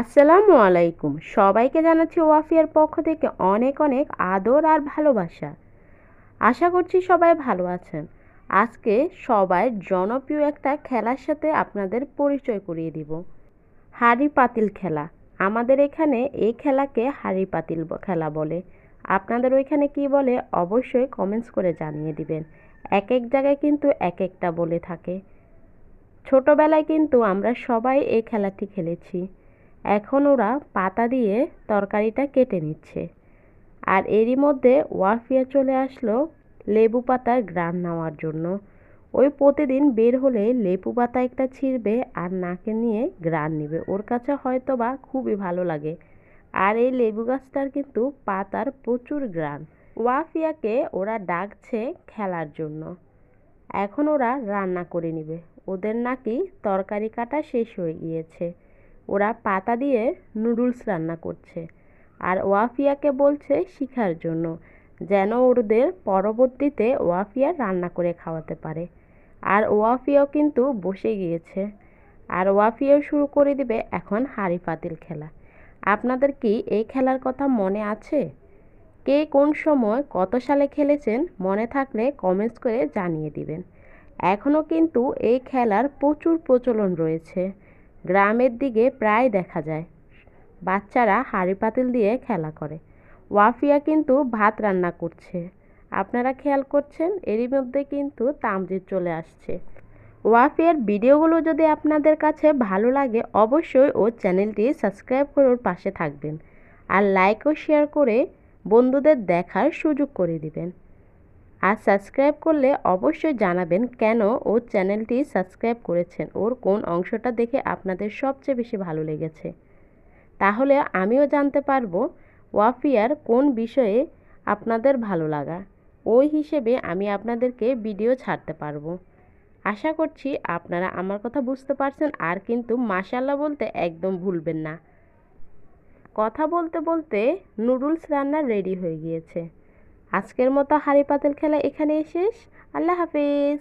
আসসালামু আলাইকুম। সবাইকে জানাচ্ছি ওয়াফিয়ার পক্ষ থেকে অনেক অনেক আদর আর ভালোবাসা। আশা করছি সবাই ভালো আছেন। আজকে সবাই জনপ্রিয় একটা খেলার সাথে আপনাদের পরিচয় করিয়ে দিব। হাড়ি পাতিল খেলা। আমাদের এখানে এই খেলাকে হাড়ি পাতিল খেলা বলে। আপনাদের ওইখানে কি বলে অবশ্যই কমেন্টস করে জানিয়ে দিবেন। এক এক জায়গায় কিন্তু এক একটা বলে থাকে। ছোটবেলায় কিন্তু আমরা সবাই এই খেলাটি খেলেছি। এখন ওরা পাতা দিয়ে তরকারিটা কেটে নিচ্ছে। আর এরই মধ্যে ওয়াফিয়া চলে আসলো লেবু পাতার গ্রান নেওয়ার জন্য। ওই প্রতিদিন বের হলে লেবু পাতা একটা ছিঁড়বে আর নাকে নিয়ে গ্রান নেবে। ওর কাছে হয়তো বা খুবই ভালো লাগে। আর এই লেবু গাছটার কিন্তু পাতার প্রচুর গ্রান। ওয়াফিয়াকে ওরা ডাকছে খেলার জন্য। এখন ওরা রান্না করে নেবে। ওদের নাকি তরকারি কাটা শেষ হয়ে গিয়েছে। ওরা পাতা দিয়ে নুডলস রান্না করছে। আর ওয়াফিয়াকে বলছে শিখার জন্য, যেন ওদের পরবর্তীতে ওয়াফিয়া রান্না করে খাওয়াতে পারে। আর ওয়াফিয়াও কিন্তু বসে গিয়েছে। আর ওয়াফিয়াও শুরু করে দিবে এখন হাঁড়ি পাতিল খেলা। আপনাদের কি এই খেলার কথা মনে আছে? কে কোন সময় কত সালে খেলেছেন মনে থাকলে কমেন্টস করে জানিয়ে দিবেন। এখনও কিন্তু এই খেলার প্রচুর প্রচলন রয়েছে। গ্রামের দিকে প্রায় দেখা যায়। বাচ্চারা হাঁড়ি পাতিল দিয়ে খেলা করে। ওয়াফিয়া কিন্তু ভাত রান্না করছে। আপনারা খেয়াল করছেন, এরই মধ্যে কিন্তু তামজিদ চলে আসছে। ওয়াফিয়ার ভিডিওগুলো যদি আপনাদের কাছে ভালো লাগে, অবশ্যই ও চ্যানেলটি সাবস্ক্রাইব করে ওর পাশে থাকবেন। আর লাইক ও শেয়ার করে বন্ধুদের দেখার সুযোগ করে দিবেন। আর সাবস্ক্রাইব করলে অবশ্যই জানাবেন কেন ওর চ্যানেলটি সাবস্ক্রাইব করেছেন। ওর কোন অংশটা দেখে আপনাদের সবচেয়ে বেশি ভালো লেগেছে? তাহলে আমিও জানতে পারব ওয়াফিয়ার কোন বিষয়ে আপনাদের ভালো লাগা। ওই হিসেবে আমি আপনাদেরকে ভিডিও ছাড়তে পারব। আশা করছি আপনারা আমার কথা বুঝতে পারছেন, আর কিন্তু মাশাল্লাহ বলতে একদম ভুলবেন না। কথা বলতে বলতে নুডলস রান্না রেডি হয়ে গিয়েছে। আজকের মতো হাড়ি পাতিল খেলা এখানেই শেষ। আল্লাহ হাফিজ।